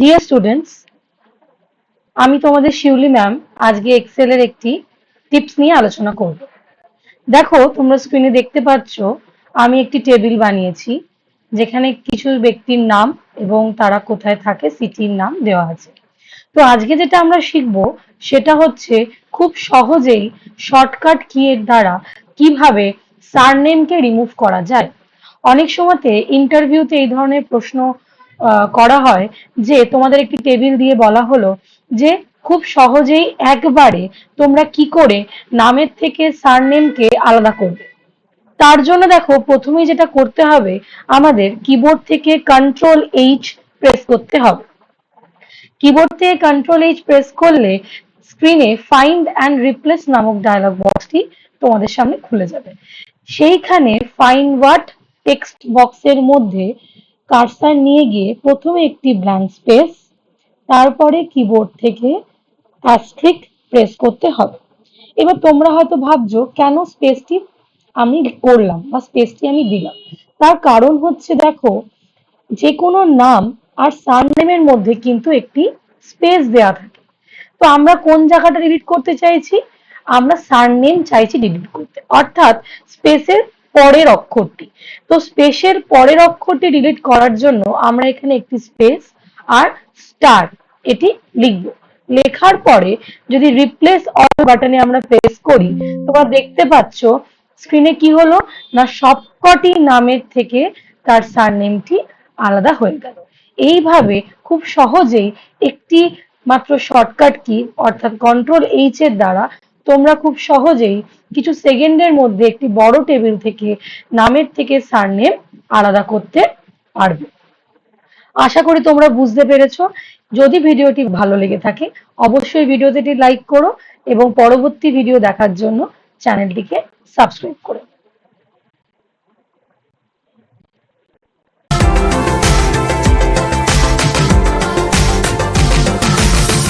Dear students আমি তোমাদের শিউলি ma'am আজকে এক্সেলের একটি টিপস নিয়ে আলোচনা করব। দেখো, তোমরা স্ক্রিনে দেখতে পাচ্ছ, আমি একটি টেবিল বানিয়েছি, যেখানে কিছু ব্যক্তির নাম এবং তারা কোথায় থাকে সিটির নাম দেওয়া আছে। তো আজকে যেটা আমরা শিখব, সেটা হচ্ছে খুব সহজেই শর্টকাট কি এর দ্বারা কীভাবে সারনেমকে রিমুভ করা যায়। অনেক সময়তে ইন্টারভিউতে এই ধরনের প্রশ্ন করা হয় যে তোমাদের একটি টেবিল দিয়ে বলা হলো যে খুব সহজেই একবারে তোমরা কি করে নামের থেকে সারনেমকে আলাদা করবে। তার জন্য দেখো প্রথমেই যেটা করতে হবে, আমাদের কিবোর্ড থেকে কন্ট্রোল এইচ প্রেস করতে হবে। কিবোর্ড থেকে কন্ট্রোল এইচ প্রেস করলে স্ক্রিনে ফাইন্ড অ্যান্ড রিপ্লেস নামক ডায়লগ বক্সটি তোমাদের সামনে খুলে যাবে। সেইখানে ফাইন্ড ওয়াট টেক্সট বক্সের মধ্যে কার্সার নিয়ে গিয়ে প্রথমে একটি ব্ল্যাঙ্ক স্পেস তারপরে কিবোর্ড থেকে অ্যাস্ট্রিক প্রেস করতে হবে। এবার তোমরা হয়তো ভাবছ, কেন স্পেসটি আমি করলাম বা স্পেসটি আমি দিলাম? তার কারণ হচ্ছে দেখো যে কোনো নাম আর সারনেমের মধ্যে কিন্তু একটি স্পেস দেওয়া থাকে। তো আমরা কোন জায়গাটা ডিলিট করতে চাইছি? আমরা সারনেম চাইছি ডিলিট করতে। অর্থাৎ স্পেসের পরের অক্ষরটি। তো স্পেসের পরের অক্ষরটি ডিলিট করার জন্য আমরা এখানে একটি স্পেস আর স্টার এটি লিখব। লেখার পরে যদি রিপ্লেস অল বাটনে আমরা প্রেস করি, তোমরা দেখতে পাচ্ছ স্ক্রিনে কি হলো? না সবকটি নামের থেকে তার সারনেমটি আলাদা হয়ে গেল। এইভাবে খুব সহজেই একটি মাত্র শর্টকাট কি অর্থাৎ কন্ট্রোল এইচ এর দ্বারা তোমরা খুব সহজেই কিছু সেকেন্ডের মধ্যে একটি বড় টেবিল থেকে নামের থেকে সারনেম আলাদা করতে পারবে। আশা করি তোমরা বুঝতে পেরেছ। যদি ভিডিওটি ভালো লেগে থাকে, অবশ্যই ভিডিওটি লাইক করো এবং পরবর্তী ভিডিও দেখার জন্য চ্যানেলটিকে সাবস্ক্রাইব করো